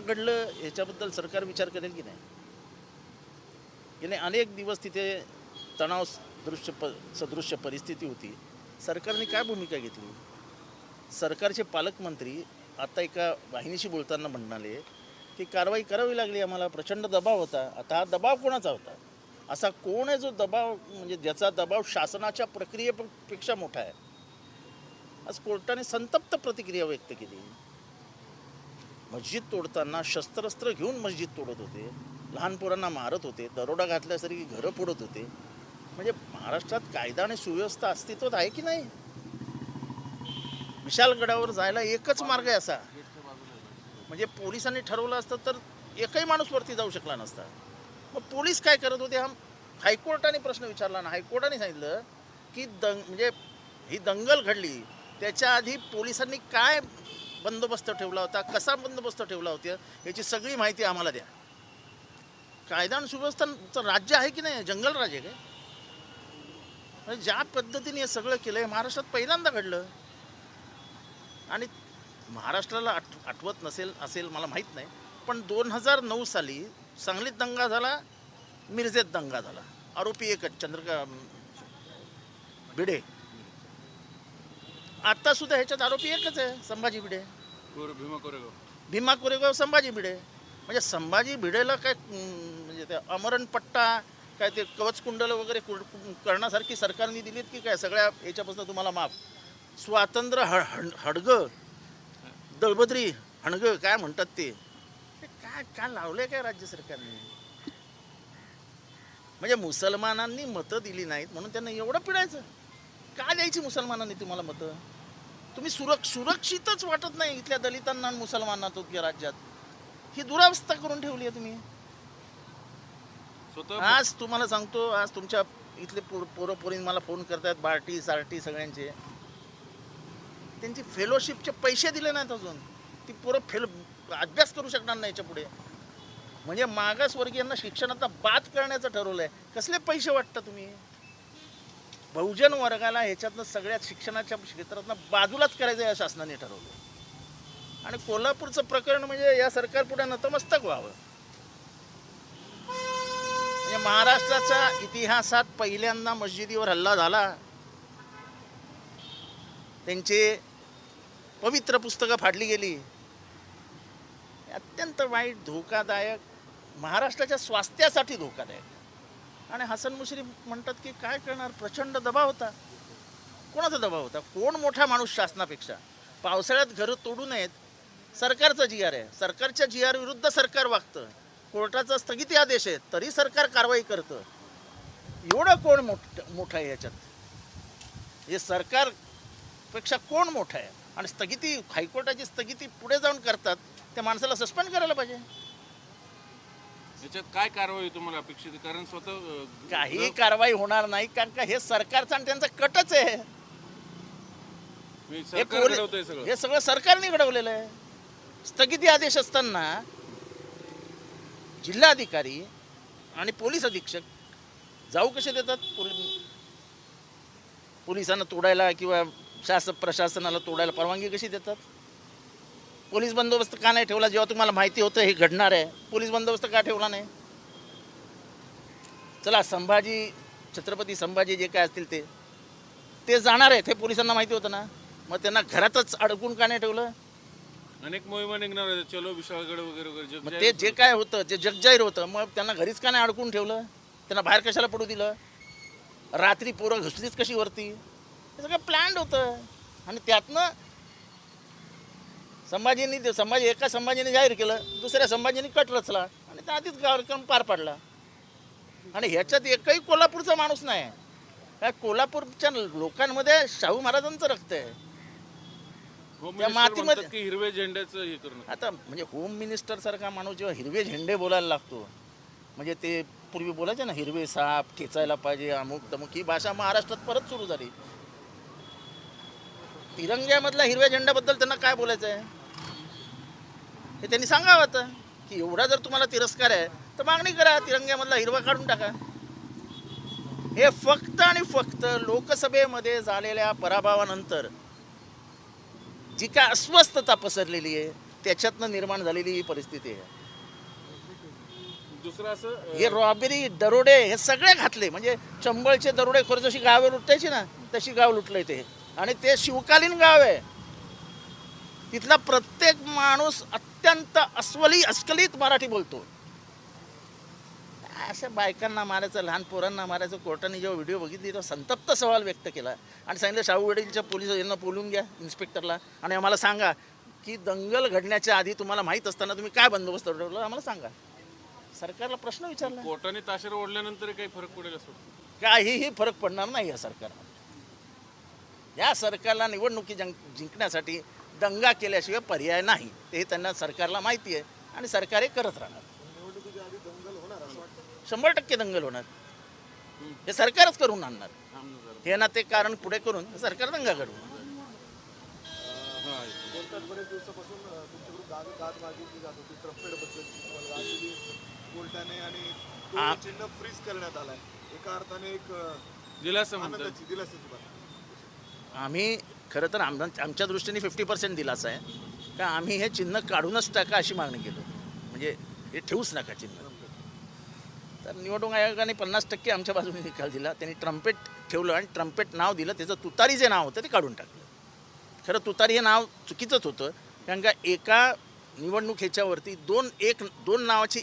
का घडलं याच्याबद्दल सरकार विचार करेल की नाही? गेले अनेक दिवस तिथे तणाव दृश्य प सदृश्य परिस्थिती होती. सरकारने काय भूमिका घेतली? सरकारचे पालकमंत्री आता एका वाहिनीशी बोलताना म्हणाले की कारवाई करावी लागली आम्हाला प्रचंड दबाव होता. आता हा दबाव कोणाचा होता? असा कोण आहे जो दबाव म्हणजे ज्याचा दबाव शासनाच्या प्रक्रियेपेक्षा मोठा आहे? आज कोर्टाने संतप्त प्रतिक्रिया व्यक्त केली. मस्जिद तोडताना शस्त्रस्त्र घेऊन मस्जिद तोडत होते. लहान पोरांना मारत होते. दरोडा घातल्यासारखी घरं फोडत होते. म्हणजे महाराष्ट्रात कायदा आणि सुव्यवस्था अस्तित्वात आहे की नाही? विशालगडावर जायला एकच मार्ग आहे असा. म्हणजे पोलिसांनी ठरवलं असतं तर एकही माणूस वरती जाऊ शकला नसता. मग पोलीस काय करत होते? हा हायकोर्टाने प्रश्न विचारला ना हायकोर्टाने सांगितलं की दंग म्हणजे ही दंगल घडली. त्याच्या आधी पोलिसांनी काय बंदोबस्त ठेवला होता कसा बंदोबस्त ठेवला होता याची सगळी माहिती आम्हाला द्या. कायदा आणि सुव्यवस्थाचं राज्य आहे की नाही? जंगल राज्य आहे काय? ज्या पद्धतीने हे सगळं केलं आहे महाराष्ट्रात पहिल्यांदा घडलं. आणि महाराष्ट्राला आठ आठवत नसेल असेल मला माहीत नाही पण दोन हजार नऊ साली सांगलीत दंगा झाला मिरजेत दंगा झाला. आरोपी एकच चंद्रका भिडे. आता सुद्धा ह्याच्यात आरोपी एकच आहे संभाजी भिडे. कोर भीमा कोरेगाव. भीमा कोरेगाव संभाजी भिडे. म्हणजे संभाजी भिडेला काय अं, म्हणजे ते अमरण पट्टा काय ते कवचकुंडल वगैरे करण्यासारखी सरकारने दिलीत की काय? सगळ्या याच्यापासून तुम्हाला माफ. स्वातंत्र्य हड हड हडगं दळबद्री हणगं काय म्हणतात ते? हे काय काय लावलंय काय राज्य सरकारने? म्हणजे मुसलमानांनी मतं दिली नाहीत म्हणून त्यांना एवढं पिडायचं. का द्यायची मुसलमानांनी तुम्हाला मतं? तुम्ही सुरक सुरक्षितच वाटत नाही इथल्या दलितांना आणि मुसलमानांना तुमच्या राज्यात. ही दुरावस्था करून ठेवली आहे तुम्ही. आज तुम्हाला सांगतो आज तुमच्या इथले पोर पोरं पोरी मला फोन करतात बार्टी सार्टी सगळ्यांचे. त्यांची फेलोशिपचे पैसे दिले नाहीत अजून. ती पोरं फेल अभ्यास करू शकणार नाही याच्यापुढे. म्हणजे मागासवर्गीयांना शिक्षणाचा बाद करण्याचं ठरवलं आहे कसले पैसे वाटतं तुम्ही? बहुजन वर्गाला ह्याच्यातनं सगळ्यात शिक्षणाच्या क्षेत्रातनं बाजूलाच करायचं या शासनाने ठरवलं. आणि कोल्हापूरचं प्रकरण म्हणजे या सरकार पुढे नतमस्तक व्हावं. म्हणजे महाराष्ट्राच्या इतिहासात पहिल्यांदा मस्जिदीवर हल्ला झाला. त्यांचे पवित्र पुस्तकं फाडली गेली. अत्यंत वाईट धोकादायक महाराष्ट्राच्या स्वास्थ्यासाठी धोकादायक. आणि हसन मुश्रीफ म्हणतात की काय करणार? प्रचंड दबाव होता. कोणाचा दबाव होता? कोण मोठा माणूस शासनापेक्षा? पावसाळ्यात घरं तोडू नयेत. सरकारचा जी आर आहे. सरकारच्या जी आर विरुद्ध सरकार वागतं. कोर्टाचा स्थगिती आदेश आहे. तरी सरकार कारवाई करतं. एवढं कोण मोठ मोठं आहे याच्यात? हे सरकारपेक्षा कोण मोठं आहे? आणि स्थगिती हायकोर्टाची स्थगिती पुढे जाऊन करतात त्या माणसाला सस्पेंड करायला पाहिजे. याच्यात काय कारवाई तुम्हाला अपेक्षित आहे? कारण स्वतः अं, काही कारवाई होणार नाही कारण का हे सरकारचा आणि त्यांचा कटच आहे. मी हे सरकार पोलीस- घडवतंय सगळं. हे सगळं सरकारने घडवलेलं आहे. स्थगिती आदेश असताना जिल्हाधिकारी आणि पोलीस अधीक्षक जाऊ कसे देतात? पोली पोलिसांना तोडायला किंवा शासन प्रशासनाला तोडायला परवानगी कशी देतात? पोलीस बंदोबस्त का नाही ठेवला? जेव्हा तुम्हाला माहिती होतं हे घडणार आहे पोलीस बंदोबस्त का ठेवला नाही? चला संभाजी छत्रपती संभाजी जे काय असतील ते. ते जाणार आहेत हे पोलिसांना माहिती होतं ना. मग त्यांना घरातच अडकून का नाही ठेवलं? अनेक मोहिमा निघणार आहेत. चलो विशाळगड वगैरे वगैरे मग ते. जे काय होतं जे जगजाहीर होतं मग त्यांना घरीच का नाही अडकून ठेवलं? त्यांना बाहेर कशाला पडू दिलं? रात्री पोरं घुसलीच कशी वरती? हे सगळं प्लॅन्ड होतं. आणि त्यातनं संभाजींनी ते- संभाजी एका संभाजीने जाहीर केलं दुसऱ्या संभाजीने कट रचला आणि त्या आधीच कार्यक्रम पार पाडला. आणि ह्याच्यात एकही कोल्हापूरचा माणूस नाही. या कोल्हापूरच्या लोकांमध्ये शाहू महाराजांचं रक्त आहे. त्या मातीमध्ये- हिरवे झेंड्याचं हे करणं. आता म्हणजे होम मिनिस्टर सारखा माणूस जेव्हा हिरवे झेंडे बोलायला लागतो म्हणजे ते पूर्वी बोलायचे ना हिरवे साप ठेचायला पाहिजे अमुक तमुक ही भाषा महाराष्ट्रात परत सुरू झाली. तिरंग्यामधल्या हिरव्या झेंड्याबद्दल त्यांना काय बोलायचं आहे हे त्यांनी सांगावं आता की एवढा जर तुम्हाला तिरस्कार आहे तर मागणी करा तिरंग्यामधला हिरवा काढून टाका. हे फक्त आणि फक्त लोकसभेमध्ये झालेल्या पराभवानंतर जी काय अस्वस्थता पसरलेली आहे त्याच्यातनं निर्माण झालेली ही परिस्थिती आहे. दुसरं असं हे रॉबेरी दरोडे हे सगळे घातले. म्हणजे चंबळचे दरोडे खोर जशी गावे लुटायची ना तशी गाव लुटलंय ते. आणि ते शिवकालीन गाव आहे. तिथला प्रत्येक माणूस अत्यंत अस्वली अस्खलित मराठी बोलतो. अशा बायकांना मारायचं लहान पोरांना मारायचं कोर्टाने जेव्हा व्हिडिओ बघितली तेव्हा संतप्त सवाल व्यक्त केला. आणि सांगितलं शाहू वडीलच्या पोलीस यांना बोलून घ्या इन्स्पेक्टरला. आणि आम्हाला सांगा की दंगल घडण्याच्या आधी तुम्हाला माहीत असताना तुम्ही काय बंदोबस्त ठरवला आम्हाला सांगा. सरकारला प्रश्न विचारला. कोर्टाने ताशेर ओढल्यानंतर काही फरक पडेल असं? काहीही फरक पडणार नाही या सरकारला. या सरकारला निवडणुकी जंक जिंकण्यासाठी दंगा केल्याशिवाय पर्याय नाही. ते त्यांना सरकारला माहिती आहे आणि सरकार हे करत राहणार. शंभर टक्के दंगल होणार. हे सरकारच करून आणणार. हे ना ते कारण पुढे करून सरकार दंगा हा, बात आम्ही खरं तर आम आमच्या दृष्टीने फिफ्टी पर्सेंट दिलासा आहे. का आम्ही हे चिन्ह काढूनच टाका अशी मागणी केली म्हणजे हे ठेवूच नका चिन्ह. तर निवडणूक आयोगाने पन्नास टक्के आमच्या बाजूने निकाल दिला. त्यांनी ट्रम्पेट ठेवलं आणि ट्रम्पेट नाव दिलं. त्याचं तुतारी जे नाव होतं ते काढून टाकलं. खरं तुतारी हे नाव चुकीचंच होतं. कारण का एका निवडणूक ह्याच्यावरती दोन एक दोन नावाची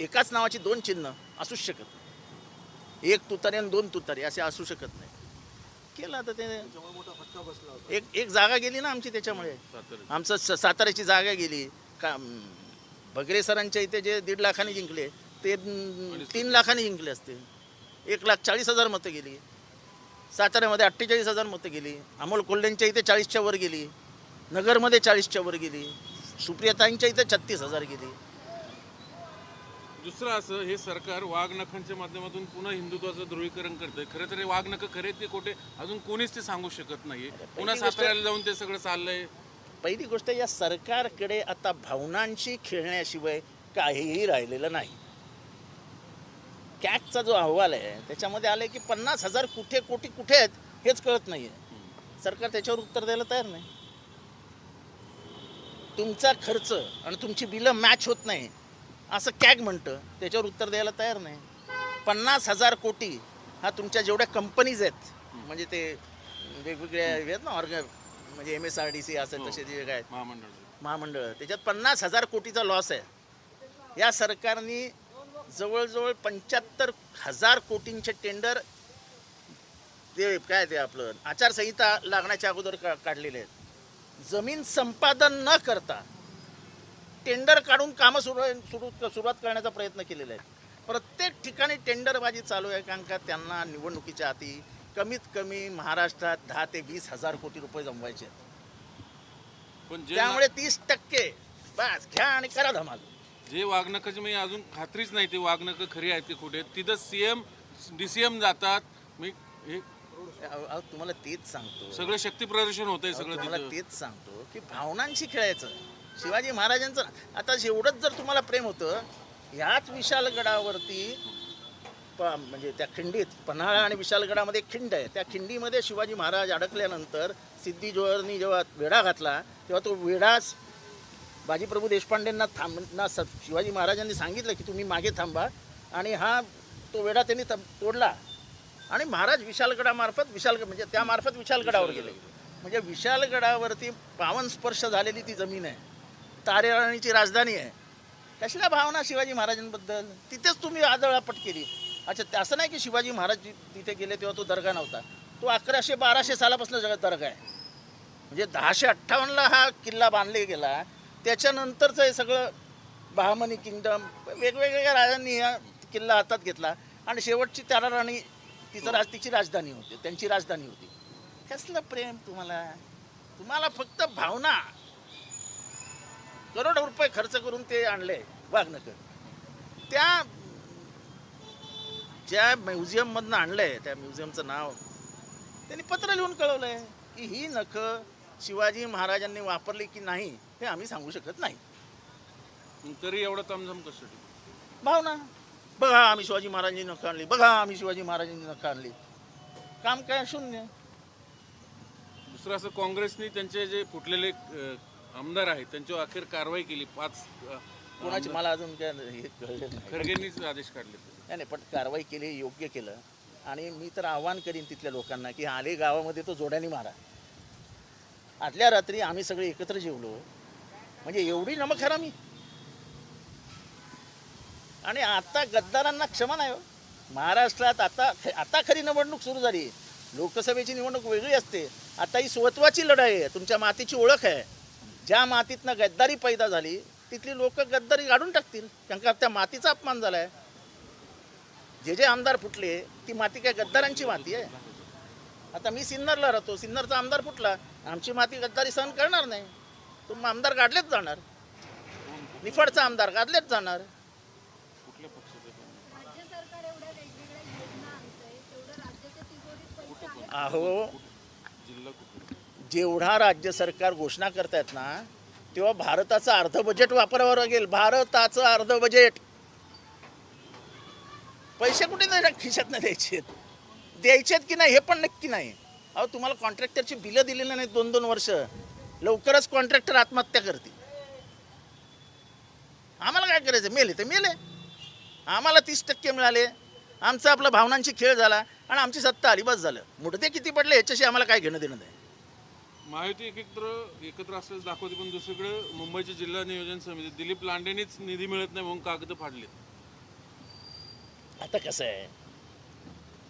एकाच नावाची दोन चिन्ह असूच शकत नाही. एक तुतारी आणि दोन तुतारी असे असू शकत नाही. केलं आता ते एक एक जागा गेली ना आमची त्याच्यामुळे. आमचं स- साताऱ्याची जागा गेली. का भगरे सरांच्या इथे जे दीड लाखाने जिंकले ते तीन लाखाने जिंकले असते. एक लाख चाळीस हजार मतं गेली. साताऱ्यामध्ये अठ्ठेचाळीस हजार मतं गेली. अमोल कोल्हेंच्या इथे चाळीसच्या वर गेली. नगरमध्ये चाळीसच्या वर गेली. सुप्रियताईंच्या इथे छत्तीस हजार गेली. दुसरं असं हे सरकार वाघनखांच्या माध्यमातून पुन्हा हिंदुत्वाचं ध्रुवीकरण करतंय. खरं तर हे वाघनख खरे ते कोठे अजून कोणीच ते सांगू शकत नाहीये. पुन्हा साताऱ्याला जाऊन ते सगळं चाललंय. पहिली गोष्ट या सरकारकडे आता भावनांशी खेळण्याशिवाय काहीही राहिलेलं नाही. कॅगचा जो अहवाल आहे त्याच्यामध्ये आलं की पन्नास हजार कुठे कोटी कुठे आहेत हेच कळत नाही आहे सरकार त्याच्यावर उत्तर द्यायला तयार नाही. तुमचा खर्च आणि तुमची बिलं मॅच होत नाही. असं कॅग म्हणतं. त्याच्यावर उत्तर द्यायला तयार नाही. पन्नास हजार कोटी हा तुमच्या जेवढ्या कंपनीज आहेत म्हणजे ते वेगवेगळ्या हे आहेत ना ऑर्ग म्हणजे M S R D C असं हो. तसे जे काय महामंडळ. महामंडळ. त्याच्यात पन्नास हजार कोटीचा लॉस आहे. या सरकारने जवळजवळ पंच्याहत्तर हजार कोटींचे टेंडर ते काय ते आपलं आचारसंहिता लागण्याच्या अगोदर का काढलेले आहेत. जमीन संपादन न करता टेंडर काढून कामं सुरू सुरू सुरुवात करण्याचा प्रयत्न केलेला आहे. प्रत्येक ठिकाणी टेंडरबाजी चालू आहे कारण का त्यांना निवडणुकीच्या आधी कमीत कमी महाराष्ट्रात दहा ते वीस हजार कोटी रुपये जमवायचे आहेत. त्यामुळे तीस टक्के बस घ्या आणि करा धमाल. जे वाघनखाची म्हणजे अजून खात्रीच नाही ते वाघनख खरी आहेत की कुठे तिथं सीएम डीसीएम जातात. मी हे तुम्हाला तेच सांगतो. सगळं शक्ती प्रदर्शन होतंय अहो, सगळं तेच सांगतो की भावनांशी खेळायचं. शिवाजी महाराजांचं आता एवढंच जर तुम्हाला प्रेम होतं ह्याच विशालगडावरती प म्हणजे त्या खिंडीत पन्हाळा आणि विशालगडामध्ये एक खिंड आहे. त्या खिंडीमध्ये शिवाजी महाराज अडकल्यानंतर सिद्धी जोहरनी जेव्हा वेढा घातला तेव्हा तो वेढाच बाजीप्रभू देशपांडेंना थांब ना स शिवाजी महाराजांनी सांगितलं की तुम्ही मागे थांबा आणि हा तो वेढा त्यांनी तोडला. आणि महाराज विशालगडामार्फत विशाल म्हणजे त्या मार्फत विशालगडावर गेले. म्हणजे विशालगडावरती पावन स्पर्श झालेली ती जमीन आहे. तारेराणीची राजधानी आहे. कसल्या भावना शिवाजी महाराजांबद्दल? तिथेच तुम्ही आदळापट केली. अच्छा त्या असं नाही की शिवाजी महाराज तिथे गेले तेव्हा तो दर्गा नव्हता. तो अकराशे बाराशे सालापासून जगात दर्गा आहे. म्हणजे दहाशे अठ्ठावन्नला हा किल्ला बांधले गेला. त्याच्यानंतरचं हे सगळं बहामनी किंगडम वेगवेगळ्या राजांनी हा किल्ला हातात घेतला. आणि शेवटची त्याला राणी तिचं राज तिची राजधानी होती. त्यांची राजधानी होती. कसलं प्रेम तुम्हाला? तुम्हाला फक्त भावना. करोड रुपये खर्च करून ते आणले वाघनकर त्या ज्या म्युझियममधनं आणलंय त्या म्युझियमचं नाव त्यांनी पत्र लिहून कळवलंय की ही नखं शिवाजी महाराजांनी वापरली की नाही हे आम्ही सांगू शकत नाही. तरी एवढं तामझाम कशासाठी भावना बघा आम्ही शिवाजी महाराजांनी नखं आणली बघा आम्ही शिवाजी महाराजांनी नखं आणली. काम काय शून्य? दुसरं असं काँग्रेसनी त्यांचे जे फुटलेले आमदार आहेत त्यांच्यावर अखेर कारवाई केली पाच कोणाची मला अजून काय हे कळलं नाही. खरगेंनीच आदेश काढले नाही नाही पण कारवाई केली योग्य केलं. आणि मी तर आव्हान करीन तिथल्या लोकांना की आले गावामध्ये तो जोड्याने मारा. आदल्या रात्री आम्ही सगळे एकत्र जेवलो. म्हणजे एवढी नमक मी आणि आता गद्दारांना क्षमा नाही हो. महाराष्ट्रात आता आता खरी निवडणूक सुरू झाली. लोकसभेची निवडणूक वेगळी असते. आता ही स्वत्वाची लढाई आहे. तुमच्या मातीची ओळख आहे. ज्या मातीतनं गद्दारी पैदा झाली तिथली लोक गद्दारी काढून टाकतील. कारण का त्या मातीचा अपमान झाला आहे जे जे आमदार फुटले ती माती काय गद्दारांची माती आहे? आता मी सिन्नरला राहतो. सिन्नरचा आमदार फुटला आमची माती गद्दारी सहन करणार नाही. तो मग आमदार गाडलेच जाणार. निफाडचा आमदार गाडलेच जाणार. अहो. जेवढा राज्य सरकार घोषणा करतायत ना तेव्हा भारताचं अर्ध बजेट वापरावं लागेल. भारताचं अर्ध बजेट पैसे कुठे नाही खिशात नाही द्यायचे द्यायचेत की नाही हे पण नक्की नाही. अहो तुम्हाला कॉन्ट्रॅक्टरची बिलं दिलेली नाहीत दोन दोन वर्ष. लवकरच कॉन्ट्रॅक्टर आत्महत्या करतील. आम्हाला काय करायचं? मेले तर मेले. आम्हाला तीस टक्के मिळाले. आमचा आपला भावनांची खेळ झाला आणि आमची सत्ता आली बस झालं. मुठते किती पडले याच्याशी आम्हाला काय घेणं देणं नाही. महायुती एकत्र एकत्र असल्याचं दाखवते पण दुसरीकडे मुंबईच्या जिल्हा नियोजन समिती दिलीप लांडेनीच निधी मिळत नाही म्हणून कागद फाडलेत. आता कसं आहे?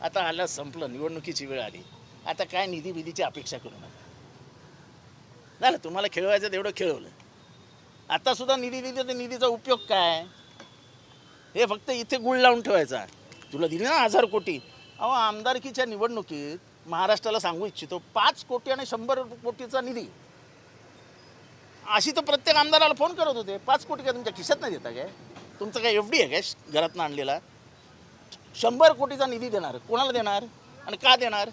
आता आला संपलं निवडणुकीची वेळ आली. आता काय निधी बिधीची अपेक्षा करू नका. झालं तुम्हाला खेळवायचं तेवढं खेळवलं. आता सुद्धा निधी दिली तर निधीचा उपयोग काय? हे फक्त इथे गुळ लावून ठेवायचा. तुला दिली ना हजार कोटी. अहो आमदारकीच्या निवडणुकीत महाराष्ट्राला सांगू इच्छितो पाच कोटी आणि शंभर कोटीचा निधी. अशी तर प्रत्येक आमदाराला फोन करत होते पाच कोटी काय तुमच्या खिशात नाही देता काय? तुमचं काय एफ डी आहे काय घरातनं आणलेला? शंभर कोटीचा निधी देणार कोणाला देणार आणि का देणार?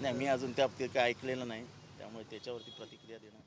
नाही मी अजून त्या काय ऐकलेलं नाही त्यामुळे त्याच्यावरती प्रतिक्रिया देणार.